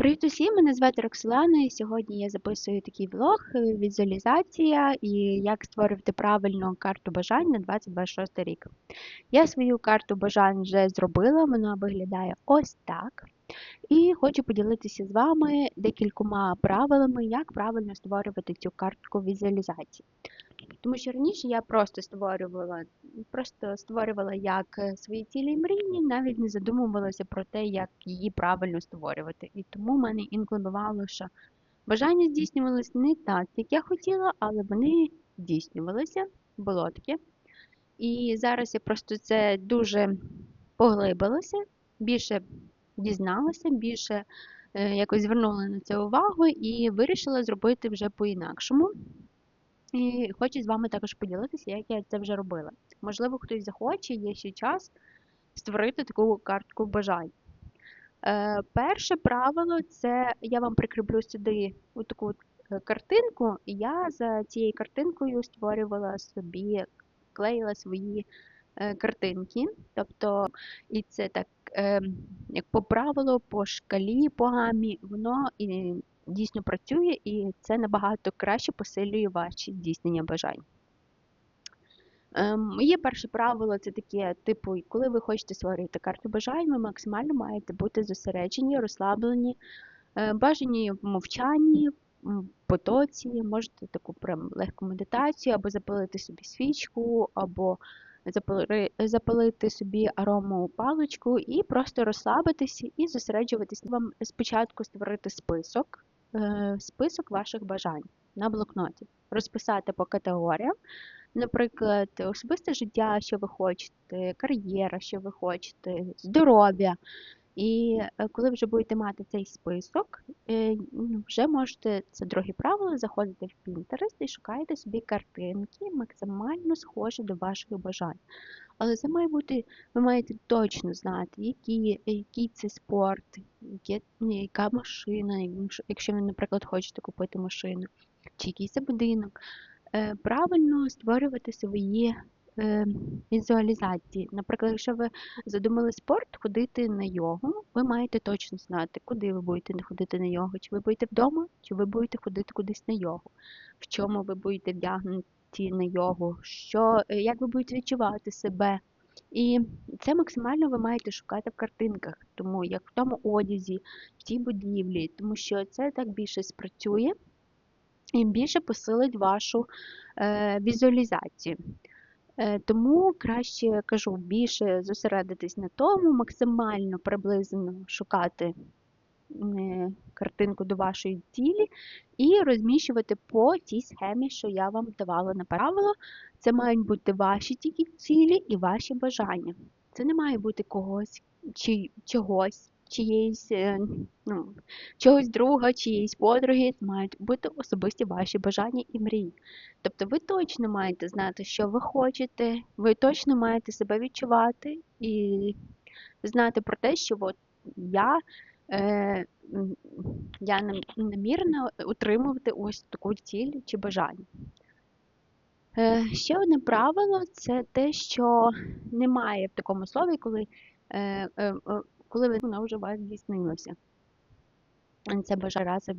Привіт усім, мене звати Роксолана, і сьогодні я записую такий влог, е, візуалізація і як створювати правильну карту бажань на 2026 рік. Я свою карту бажань вже зробила, вона виглядає ось так. І хочу поділитися з вами декількома правилами, як правильно створювати цю картку візуалізації. Тому що раніше я просто створювала, просто створювала як е, свої цілі і мрії, навіть не задумувалася про те, як її правильно створювати. І тому мене інколи бувало, що бажання здійснювалися не так, як я хотіла, але вони здійснювалися, було таке. І зараз я просто це дуже поглибилася, більше дізналася, більше е, якось звернула на це увагу і вирішила зробити вже по-інакшому. І хочу з вами також поділитися, як я це вже робила. Можливо, хтось захоче, є ще час створити таку картку бажань. Е, перше правило це я вам прикріплю сюди таку е, картинку, і я за цією картинкою створювала собі, клеїла свої е, картинки. Тобто, і це так, е, як по правилу, по шкалі, по гамі, воно і дійсно працює, і це набагато краще посилює ваші здійснення бажань. Моє ем, перше правило це таке, типу, коли ви хочете створити карту бажань, ви максимально маєте бути зосереджені, розслаблені, е, бажані в мовчанні, в потоці, можете таку прям легку медитацію, або запалити собі свічку, або запалити собі аромову паличку і просто розслабитися і зосереджуватись. Вам спочатку створити список список ваших бажань на блокноті, розписати по категоріям, наприклад, особисте життя, що ви хочете, кар'єра, що ви хочете, здоров'я. І е, коли вже будете мати цей список, е, ну, вже можете, це друге правило, заходити в Pinterest і шукаєте собі картинки, максимально схожі до ваших бажань. Але це має бути, ви маєте точно знати, який, який це спорт, яке, яка машина, якщо ви, наприклад, хочете купити машину, чи який це будинок. Е, правильно створювати свої е, візуалізації. Наприклад, якщо ви задумали спорт, ходити на йогу, ви маєте точно знати, куди ви будете ходити на йогу. Чи ви будете вдома, чи ви будете ходити кудись на йогу, в чому ви будете вдягнуті на йогу, що, е, як ви будете відчувати себе. І це максимально ви маєте шукати в картинках, тому як в тому одязі, в тій будівлі, тому що це так більше спрацює і більше посилить вашу е, візуалізацію. Е, тому краще кажу, більше зосередитись на тому, максимально приблизно шукати картинку до вашої цілі і розміщувати по тій схемі, що я вам давала на правило. Це мають бути ваші тільки цілі і ваші бажання. Це не має бути когось чи чогось чиєїсь, е, ну, чогось друга, чиєїсь подруги, мають бути особисті ваші бажання і мрії. Тобто ви точно маєте знати, що ви хочете, ви точно маєте себе відчувати і знати про те, що от я я намірена утримувати ось таку ціль чи бажання. Е, Ще одне правило це те, що немає в такому слові, коли е, е, коли вона вже у вас здійснилася. Це бажає рази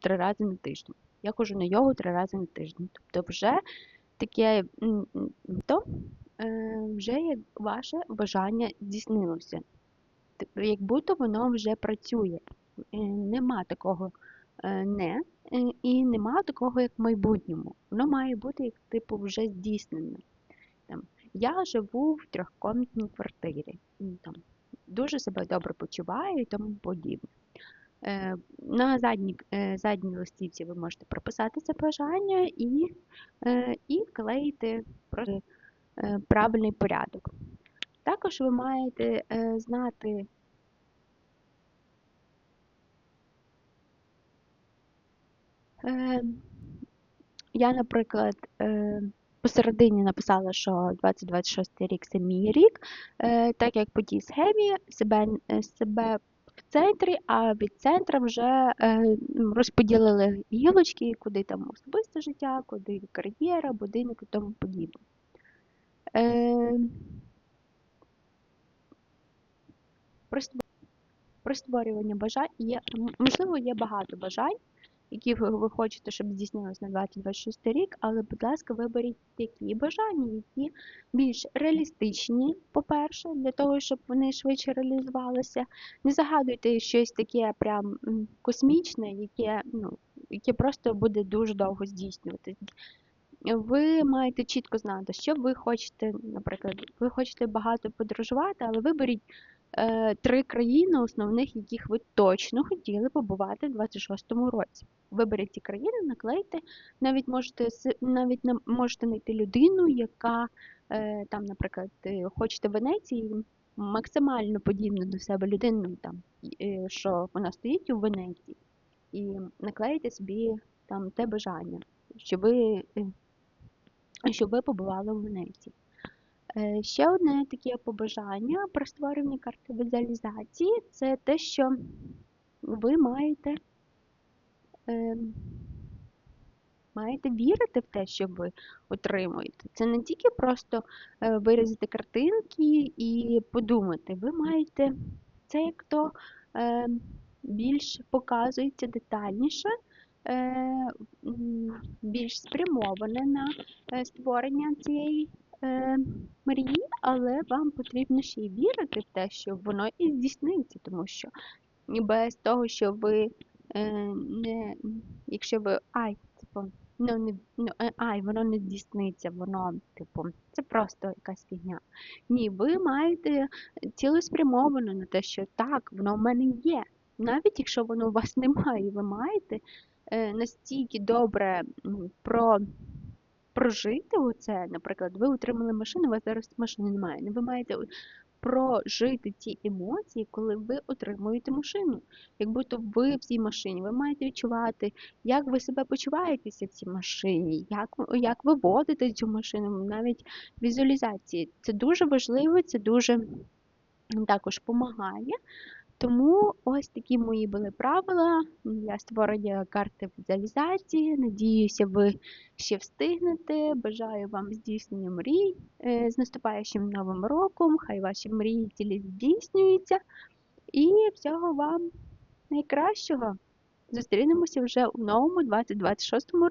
три рази на тиждень. Я ходжу на йогу три рази на тиждень. Тобто вже таке то е, вже ваше бажання здійснилося. Як будто воно вже працює. Е, нема такого е, не, і нема такого, як в майбутньому. Воно має бути як типу вже здійснене. Там, Я живу в трьохкомнатній квартирі. Там, дуже себе добре почуваю і тому подібне. Е, на задній е, задній листівці ви можете прописати це бажання і е, і клеїти правильний порядок. Також ви маєте знати, я, наприклад, посередині написала, що 2026 рік це мій рік, е, так як по тій схемі себе е, себе в центрі, а від центра вже е, розподілили гілочки, куди там особисте життя, куди кар'єра, будинок і тому подібне. Просто про створювання бажань. Є, можливо, є багато бажань, які ви, хочете, щоб здійснилось на 2026 рік, але, будь ласка, виберіть такі бажання, які більш реалістичні, по-перше, для того, щоб вони швидше реалізувалися. Не загадуйте щось таке прям космічне, яке, ну, яке просто буде дуже довго здійснюватись. Ви маєте чітко знати, що ви хочете, наприклад, ви хочете багато подорожувати, але виберіть три країни основних, яких ви точно хотіли побувати в 26-му році. Виберіть ці країни, наклейте, навіть можете навіть на- можете знайти людину, яка е, там, наприклад, е, хочете в Венеції, максимально подібну до себе людину, там, е, що вона стоїть у Венеції, і наклеїте собі там те бажання, що ви е, щоб ви побували в Венеції. Е, Ще одне таке побажання про створення карти візуалізації це те, що ви маєте, е, маєте вірити в те, що ви отримуєте. Це не тільки просто е, вирізати картинки і подумати. Ви маєте це як то е, більш показується детальніше, е, більш спрямоване на створення цієї е, мрії, але вам потрібно ще й вірити в те, що воно і здійсниться, тому що без того, що ви е, не, якщо ви ай, типу, ну не ну, е, ай, воно не здійсниться, воно, типу, це просто якась фігня. Ні, ви маєте цілеспрямовано на те, що так, воно в мене є. Навіть якщо воно у вас немає, ви маєте е, настільки добре про прожити оце, наприклад, ви отримали машину, у вас зараз машини немає. Ви маєте прожити ті емоції, коли ви отримуєте машину. Як будто ви в цій машині, ви маєте відчувати, як ви себе почуваєтеся в цій машині, як, як ви водите цю машину, навіть візуалізації. Це дуже важливо, це дуже також допомагає. Тому ось такі мої були правила для створення карти візуалізації. Надіюся, ви ще встигнете. Бажаю вам здійснення мрій Е, з наступаючим новим роком. Хай ваші мрії цілі здійснюються. І всього вам найкращого. Зустрінемося вже у новому 2026 році.